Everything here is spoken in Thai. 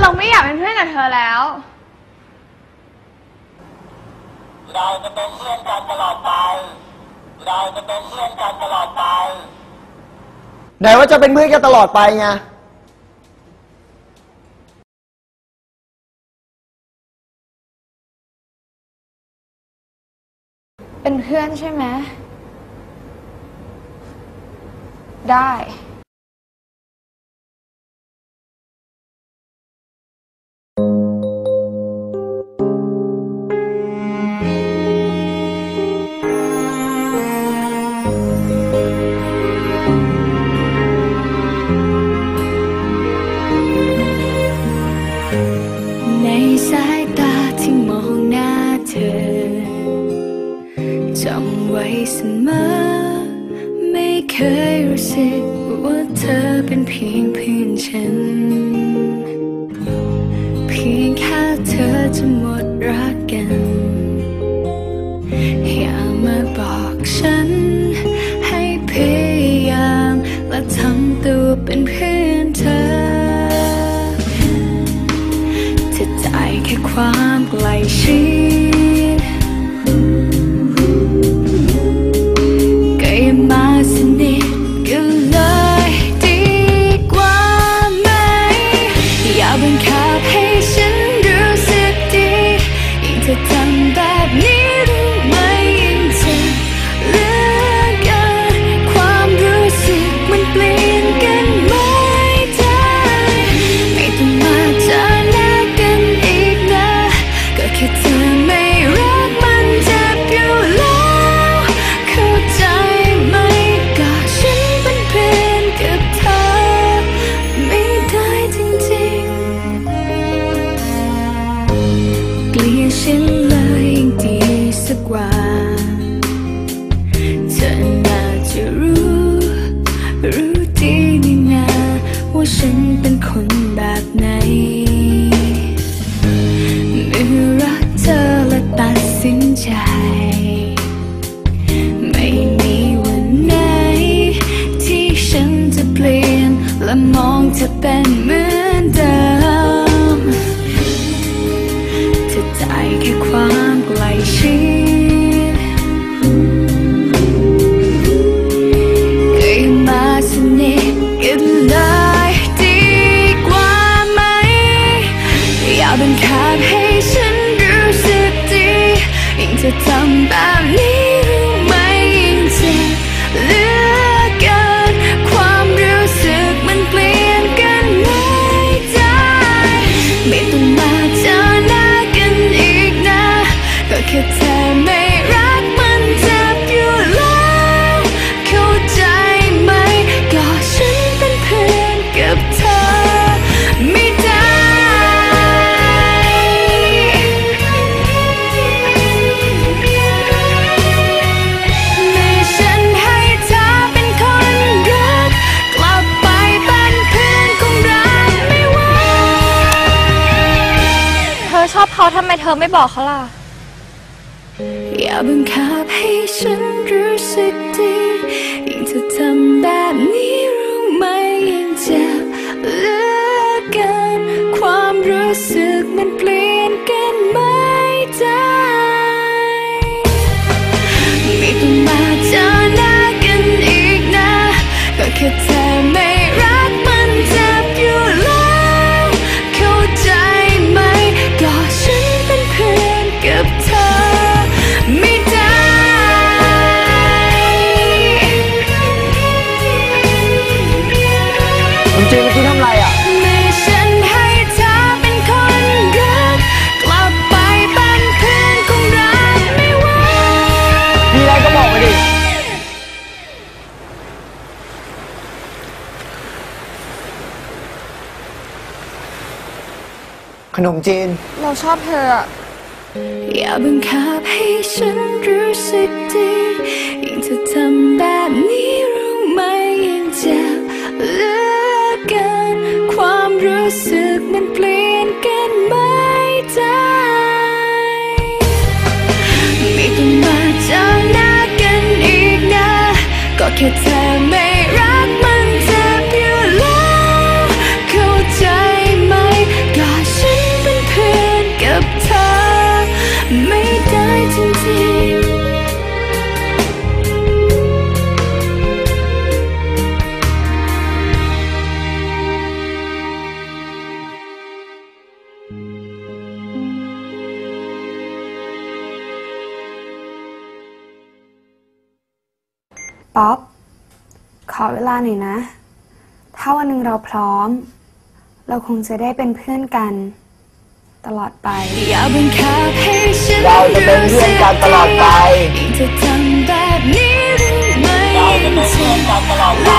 เราไม่อยากเป็นเพื่อนกับเธอแล้ว เราจะเป็นเพื่อนกันตลอดไป เราจะเป็นเพื่อนกันตลอดไป ไหนว่าจะเป็นเพื่อนกันตลอดไปไงเป็นเพื่อนใช่ไหม ได้ มอไม่เคยรู้สึกว่าเธอเป็นเพียงเพื่อนฉัน เพียงแค่เธอจะหมดรักกัน อย่ามาบอกฉัน ให้พยายามและทำตัวเป็นเพื่อนเธอเธอใจแค่ความใกล้ชิด และมองเธอเป็นเหมือนเดิมเธอใจแค่ความใกล้ชิดก็อย่ามาสนิทกันเลยดีกว่าไหม อย่าบังคับให้ฉันรู้สึกดียิ่งเธอทำแบบนี้ เขาทำไมเธอไม่บอกเขาล่ะ อย่าบังคับให้ฉันรู้สึกดียิ่งเธอทำแบบนี้รู้ไหมยิ่งเจ็บเหลือเกินความรู้สึกมันเปลี่ยน จริงๆเมื่อกี้ทำไรอะไม่ฉันให้เธอเป็นคนรักกลับไปเป็นเพื่อนคงรักไม่ไหวมีอะไรก็บอกมาดิ ขนมจีน เราชอบเธออะอย่าบังคับให้ฉันรู้สึกดียิ่งเธอทำแบบนี้ ก็แป๊อป ขอเวลาหน่อยนะ ถ้าวันหนึ่งเราพร้อม เราคงจะได้เป็นเพื่อนกัน ตลอดไป อย่าบังคับให้ฉันเราจะเป็นเพื่อนกันตลอดไปยิ่งเธอทำแบบนี้หรือไม่เราจะเป็นเพื่อนกันตลอดไป